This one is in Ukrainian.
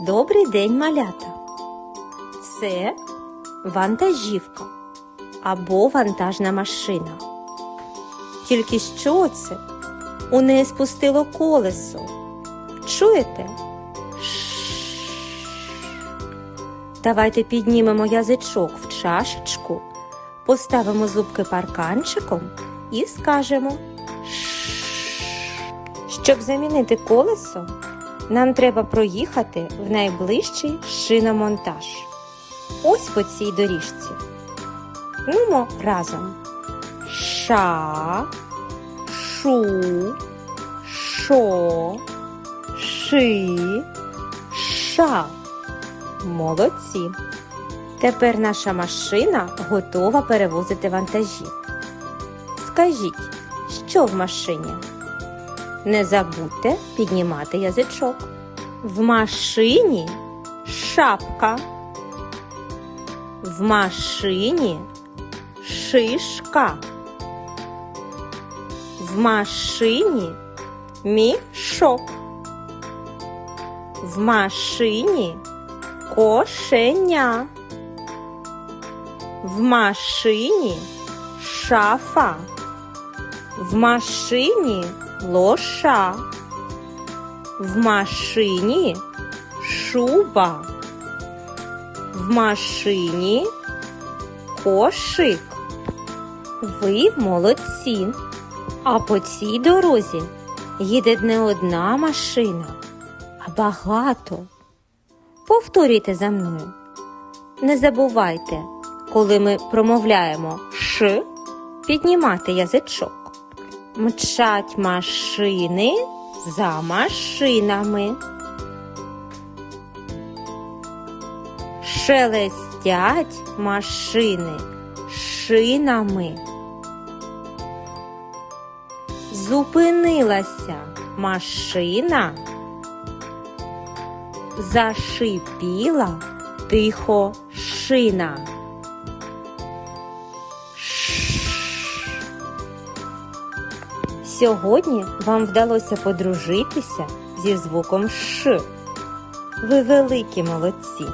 Добрий день, малята. Це вантажівка або вантажна машина. Тільки що це? У неї спустило колесо. Чуєте? Давайте піднімемо язичок в чашечку, поставимо зубки парканчиком і скажемо. Щоб замінити колесо, нам треба проїхати в найближчий шиномонтаж. Ось по цій доріжці. Нумо разом. Ша, шу, шо, ши, ша. Молодці. Тепер наша машина готова перевозити вантажі. Скажіть, що в машині? Не забудьте піднімати язичок. В машині шапка. В машині шишка. В машині мішок. В машині кошеня. В машині шафа. В машині лоша. В машині шуба. В машині кошик. Ви молодці. А по цій дорозі їде не одна машина, а багато. Повторюйте за мною. Не забувайте, коли ми промовляємо ш, піднімати язичок. Мчать машини за машинами. Шелестять машини шинами. Зупинилася машина. Зашипіла тихо шина. Сьогодні вам вдалося подружитися зі звуком Ш. Ви великі молодці.